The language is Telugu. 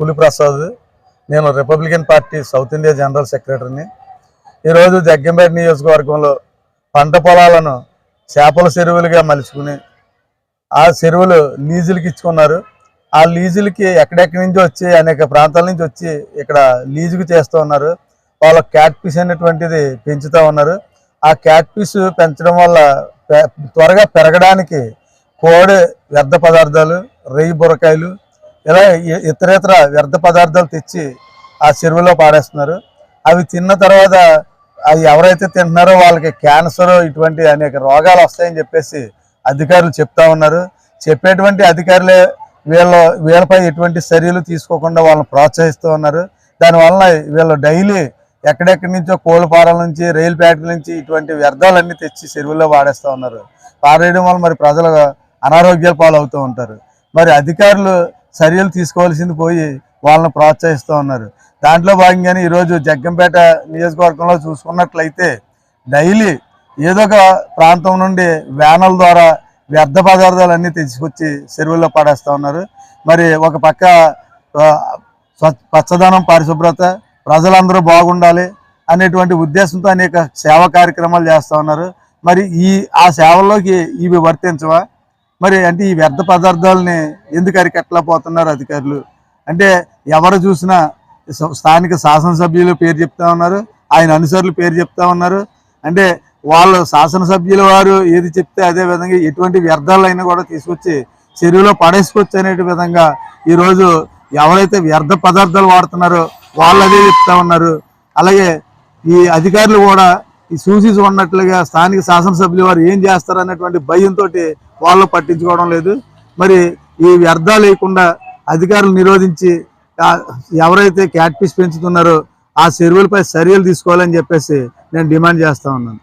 పులిప్రసాద్ నేను republican party south India general సెక్రటరీని ఈరోజు జగ్గంపేట నియోజకవర్గంలో పంట పొలాలను చేపల చెరువులుగా మలుచుకుని ఆ చెరువులు లీజులకి ఇచ్చుకున్నారు. ఆ లీజులకి ఎక్కడెక్కడి నుంచి వచ్చి అనేక ప్రాంతాల నుంచి వచ్చి ఇక్కడ లీజుకు చేస్తూ ఉన్నారు. వాళ్ళ క్యాట్ పీస్ అనేటువంటిది పెంచుతూ ఉన్నారు. ఆ క్యాట్ పీస్ పెంచడం వల్ల త్వరగా పెరగడానికి కోడి వ్యర్థ పదార్థాలు రెయ్యి బురకాయలు ఇలా ఇతరేతర వ్యర్థ పదార్థాలు తెచ్చి ఆ చెరువులో పాడేస్తున్నారు అవి తిన్న తర్వాత అవి ఎవరైతే తింటున్నారో వాళ్ళకి క్యాన్సర్ ఇటువంటి అనేక రోగాలు వస్తాయని చెప్పేసి అధికారులు చెప్తా ఉన్నారు. చెప్పేటువంటి అధికారులే వీళ్ళ వీళ్ళపై ఎటువంటి చర్యలు తీసుకోకుండా వాళ్ళని ప్రోత్సహిస్తూ ఉన్నారు. దానివలన వీళ్ళు డైలీ ఎక్కడెక్కడి నుంచో కోళ్ళపారాల నుంచి రైలు ఫ్యాక్టరీ నుంచి ఇటువంటి వ్యర్థాలన్నీ తెచ్చి చెరువుల్లో వాడేస్తూ ఉన్నారు. పారేయడం వల్ల మరి ప్రజలు అనారోగ్యాల పాలవుతూ ఉంటారు. మరి అధికారులు చర్యలు తీసుకోవాల్సింది పోయి వాళ్ళని ప్రోత్సహిస్తూ ఉన్నారు. దాంట్లో భాగంగానే ఈరోజు జగ్గంపేట నియోజకవర్గంలో చూసుకున్నట్లయితే డైలీ ఏదో ఒక ప్రాంతం నుండి వ్యానుల ద్వారా వ్యర్థ పదార్థాలన్నీ తీసుకొచ్చి చెరువుల్లో పడేస్తూ ఉన్నారు. మరి ఒక పక్క పచ్చదనం పరిశుభ్రత ప్రజలందరూ బాగుండాలి అనేటువంటి ఉద్దేశంతో అనేక సేవా కార్యక్రమాలు చేస్తూ ఉన్నారు. మరి ఈ ఆ సేవల్లోకి ఇవి వర్తించవా? మరి అంటే ఈ వ్యర్థ పదార్థాలని ఎందుకు అరికట్టలేకపోతున్నారు అధికారులు? అంటే ఎవరు చూసినా స్థానిక శాసనసభ్యులు పేరు చెప్తా ఉన్నారు ఆయన అనుసరులు పేరు చెప్తా ఉన్నారు. అంటే వాళ్ళు శాసనసభ్యుల వారు ఏది చెప్తే అదే విధంగా ఎటువంటి వ్యర్థాలైనా కూడా తీసుకొచ్చి చెరువులో పడేసుకోవచ్చు అనే విధంగా ఈరోజు ఎవరైతే వ్యర్థ పదార్థాలు వాడుతున్నారో వాళ్ళు అదే చెప్తా ఉన్నారు. అలాగే ఈ అధికారులు కూడా ఈ చూసి ఉన్నట్లుగా స్థానిక శాసనసభ్యులు వారు ఏం చేస్తారు అనేటువంటి భయంతో వాళ్ళు పట్టించుకోవడం లేదు. మరి ఈ వ్యర్థాలు లేకుండా అధికారులు నిరోధించి ఎవరైతే క్యాట్ఫిష్ పెంచుతున్నారో ఆ చెరువులపై చర్యలు తీసుకోవాలని చెప్పేసి నేను డిమాండ్ చేస్తా ఉన్నాను.